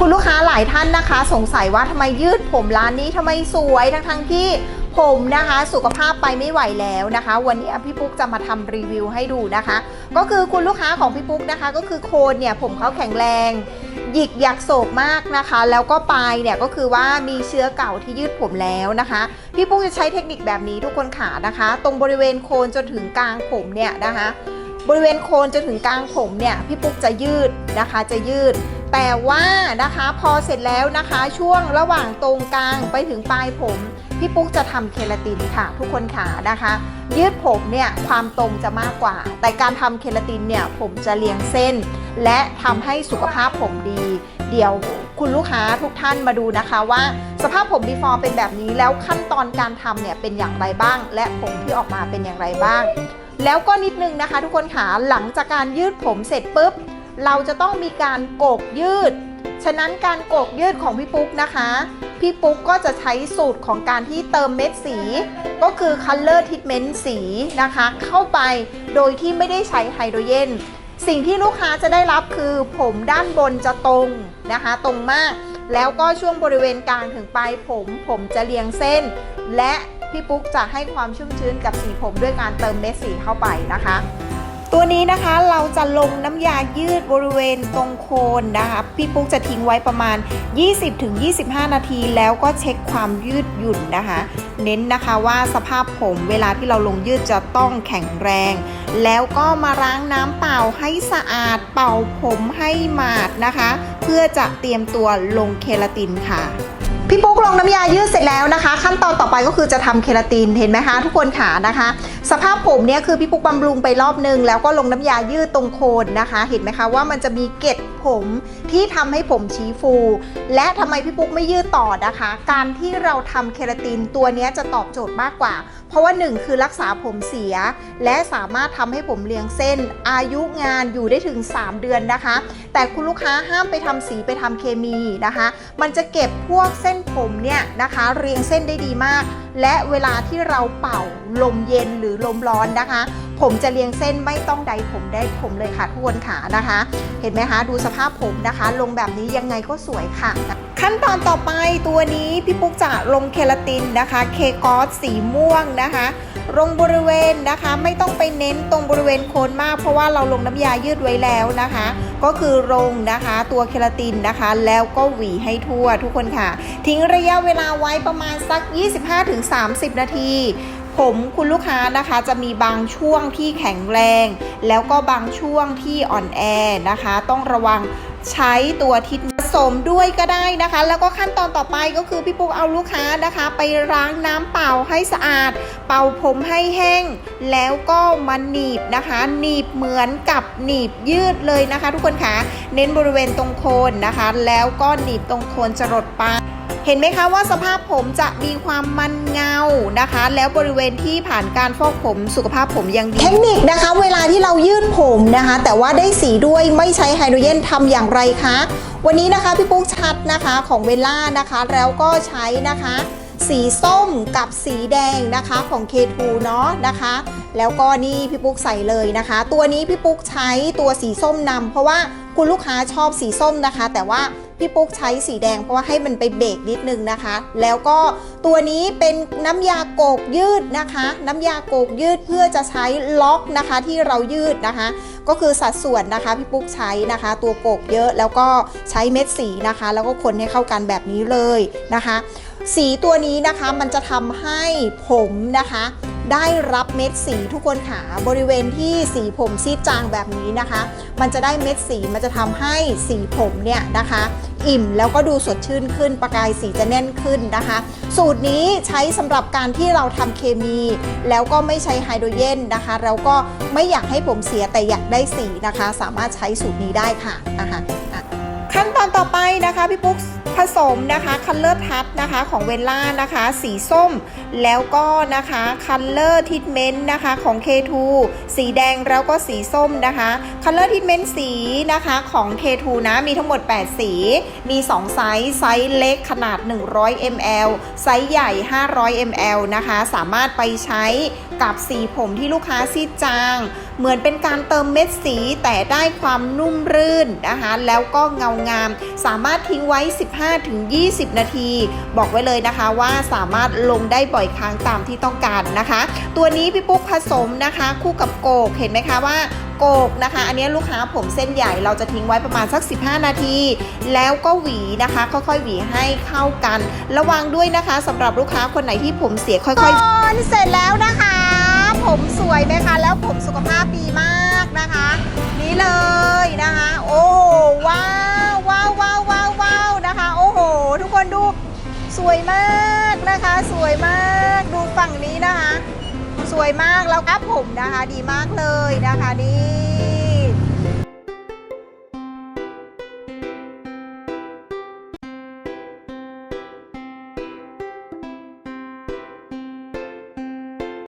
คุณลูกค้าหลายท่านนะคะ สงสัยว่าทำไมยืดผมร้านนี้ทำไมสวยทั้งทั้งๆที่ผมนะคะสุขภาพไปไม่ไหวแล้วนะคะ วันนี้พี่ปุ๊กจะมาทำรีวิวให้ดูนะคะ ก็คือคุณลูกค้าของพี่ปุ๊กนะคะ ก็คือโคนเนี่ยผมเขาแข็งแรง หยิกอยากโศกมากนะคะ แล้วก็ปลายเนี่ยก็คือว่ามีเชื้อเก่าที่ยืดผมแล้วนะคะ พี่ปุ๊กจะใช้เทคนิคแบบนี้ทุกคนขานะคะ ตรงบริเวณโคนจนถึงกลางผมเนี่ยนะคะ บริเวณโคนจนถึงกลางผมเนี่ยพี่ปุ๊กจะยืดนะคะจะยืด แต่ว่านะคะพอเสร็จแล้วนะคะ ช่วงระหว่างตรงกลางไปถึงปลายผมพี่ปุ๊กจะทำเคลาตินค่ะ ทุกคนขานะคะ ยืดผมเนี่ยความตรงจะมากกว่า แต่การทำเคลาตินเนี่ยผมจะเรียงเส้น และทำให้สุขภาพผมดี เดี๋ยวคุณลูกค้าทุกท่านมาดูนะคะว่าสภาพผม before เป็นแบบนี้แล้วขั้นตอนการทำเนี่ยเป็นอย่างไรบ้าง และผมที่ออกมาเป็นอย่างไรบ้าง แล้วก็นิดนึงนะคะ ทุกคนขาหลังจากการยืดผมเสร็จปุ๊บ เราจะต้องมีการโกกยืด ฉะนั้นการโกกยืดของพี่ปุ๊กนะคะ พี่ปุ๊กก็จะใช้สูตรของการที่เติมเม็ดสี ก็คือ color treatment สีนะคะ เข้าไปโดยที่ไม่ได้ใช้ไฮโดรเจนสิ่งที่ลูกค้าจะได้รับคือผมด้านบนจะตรงนะคะ ตรงมาก แล้วก็ช่วงบริเวณกลางถึงปลายผมผมจะเรียงเส้น และพี่ปุ๊กจะให้ความชุ่มชื้นกับสีผมด้วยการเติมเม็ดสีเข้าไปนะคะ ตัวนี้นะคะเราจะลงน้ำยายืดบริเวณตรงโคนนะคะ พี่ปุ๊กจะทิ้งไว้ประมาณ 20-25 นาทีแล้วก็เช็คความยืดหยุ่นนะคะ เน้นนะคะว่าสภาพผมเวลาที่เราลงยืดจะต้องแข็งแรง แล้วก็มาล้างน้ำเปล่าให้สะอาดเป่าผมให้หมาดนะคะ เพื่อจะเตรียมตัวลงเคลาตินค่ะพี่ปุ๊กลงน้ำยายืดเสร็จแล้วนะคะ ขั้นตอนต่อไปก็คือจะทำเคลาตินเห็นไหมคะทุกคนขานะคะ สภาพผมเนี่ยคือพี่ปุ๊กบำรุงไปรอบนึง แล้วก็ลงน้ำยายืดตรงโคนนะคะ เห็นไหมคะว่ามันจะมีเกล็ดผมที่ทำให้ผมชี้ฟู และทำไมพี่ปุ๊กไม่ยืดต่อนะคะ การที่เราทำเคลาตินตัวนี้จะตอบโจทย์มากกว่า เพราะว่าหนึ่งคือรักษาผมเสีย และสามารถทำให้ผมเรียงเส้น อายุงานอยู่ได้ถึง 3 เดือนนะคะ แต่คุณลูกค้าห้ามไปทำสีไปทำเคมีนะคะ มันจะเก็บพวกเส้นผมเนี่ยนะคะ เรียงเส้นได้ดีมาก และเวลาที่เราเป่าลมเย็นหรือลมร้อนนะคะ ผมจะเรียงเส้นไม่ต้องใดผมได้ผมเลยค่ะทุกคนขานะคะ เห็นไหมคะดูสภาพผมนะคะ ลงแบบนี้ยังไงก็สวยค่ะ ขั้นตอนต่อไปตัวนี้พี่ปุ๊กจะลงเคลาตินนะคะเคกอสสีม่วงนะคะลงบริเวณนะคะไม่ต้องไปเน้นตรงบริเวณโคนมาก เพราะว่าเราลงน้ำยายืดไว้แล้วนะคะ ก็คือลงนะคะตัวเคลาตินนะคะ แล้วก็หวีให้ทั่วทุกคนค่ะ ทิ้งระยะเวลาไว้ประมาณสัก 25-30 นาที ผมคุณลูกค้านะคะจะมีบางช่วงที่แข็งแรง แล้วก็บางช่วงที่อ่อนแอนะคะ ต้องระวังใช้ตัวทิศผสมด้วยก็ได้นะคะ แล้วก็ขั้นตอนต่อไปก็คือพี่ปุ๊กเอาลูกค้านะคะ ไปล้างน้ำเปล่าให้สะอาด เป่าผมให้แห้ง แล้วก็มาหนีบนะคะ หนีบเหมือนกับหนีบยืดเลยนะคะ ทุกคนคะเน้นบริเวณตรงโคนนะคะ แล้วก็หนีบตรงโคนจรดปลาย เห็นไหมคะว่าสภาพผมจะมีความมันเงานะคะ แล้วบริเวณที่ผ่านการฟอกผมสุขภาพผมยังดี เทคนิคนะคะ เวลาที่เรายื่นผมนะคะ แต่ว่าได้สีด้วยไม่ใช้ไฮโดรเจนทำอย่างไรคะ วันนี้นะคะพี่ปุ๊กชัดนะคะของเวล่านะคะ แล้วก็ใช้นะคะสีส้มกับสีแดงนะคะของ K2 เนาะนะคะ แล้วก็นี่พี่ปุ๊กใส่เลยนะคะ ตัวนี้พี่ปุ๊กใช้ตัวสีส้มนำเพราะว่าคุณลูกค้าชอบสีส้มนะคะ แต่ว่า พี่ปุ๊กใช้สีแดงเพราะว่าให้มันไปเบรกนิดนึงนะคะ แล้วก็ตัวนี้เป็นน้ำยาโกกยืดนะคะ น้ำยาโกกยืดเพื่อจะใช้ล็อกนะคะที่เรายืดนะคะ ก็คือสัดส่วนนะคะพี่ปุ๊กใช้นะคะ ตัวโกกเยอะแล้วก็ใช้เม็ดสีนะคะ แล้วก็คนให้เข้ากันแบบนี้เลยนะคะ สีตัวนี้นะคะมันจะทำให้ผมนะคะ ได้รับเม็ดสีทุกคนขาบริเวณที่สีผมซีดจางแบบนี้นะคะ มันจะได้เม็ดสีมันจะทำให้สีผมเนี่ยนะคะ อิ่มแล้วก็ดูสดชื่นขึ้น ประกายสีจะแน่นขึ้นนะคะ สูตรนี้ใช้สำหรับการที่เราทำเคมี แล้วก็ไม่ใช้ไฮโดรเจนนะคะแล้วก็ไม่อยากให้ผมเสียแต่อยากได้สีนะคะ สามารถใช้สูตรนี้ได้ค่ะนะคะ ขั้นตอนต่อไปนะคะพี่ปุ๊กผสมนะคะคัลเลอร์ทัชนะคะของเวลล่านะคะ สีส้ม แล้วก็นะคะคัลเลอร์ทิทเมนต์นะคะของ K2 สีแดงแล้วก็สีส้มนะคะคัลเลอร์ทิทเมนต์สีนะคะของ K2 นะมีทั้งหมด 8 สี มี 2 ไซส์ ไซส์เล็กขนาด 100 ml ไซส์ใหญ่ 500 ml นะคะ สามารถไปใช้กับสีผมที่ลูกค้าซีดจาง เหมือนเป็นการเติมเม็ดสีแต่ได้ความนุ่มรื่นนะคะแล้วก็เงางาม สามารถทิ้งไว้ 15-20 นาที บอกไว้เลยนะคะว่าสามารถลงได้บ่อยครั้งตามที่ต้องการนะคะ ตัวนี้พี่ปุ๊กผสมนะคะคู่กับโกกเห็นไหมคะว่าโกกนะคะ อันนี้ลูกค้าผมเส้นใหญ่เราจะทิ้งไว้ประมาณสัก 15 นาที แล้วก็หวีนะคะ ค่อยๆ หวีให้เข้ากัน ระวังด้วยนะคะสำหรับลูกค้าคนไหนที่ผมเสียค่อยๆเสร็จแล้วนะคะ ผมสวยไหมคะ แล้วผมสุขภาพดีมากนะคะ นี่เลยนะคะ โอ้ว้าวว้าวว้าวว้าวว้าวนะคะ โอ้โห ทุกคนดูสวยมากนะคะ สวยมากดูฝั่งนี้นะคะ สวยมากแล้วครับผมนะคะ ดีมากเลยนะคะนี่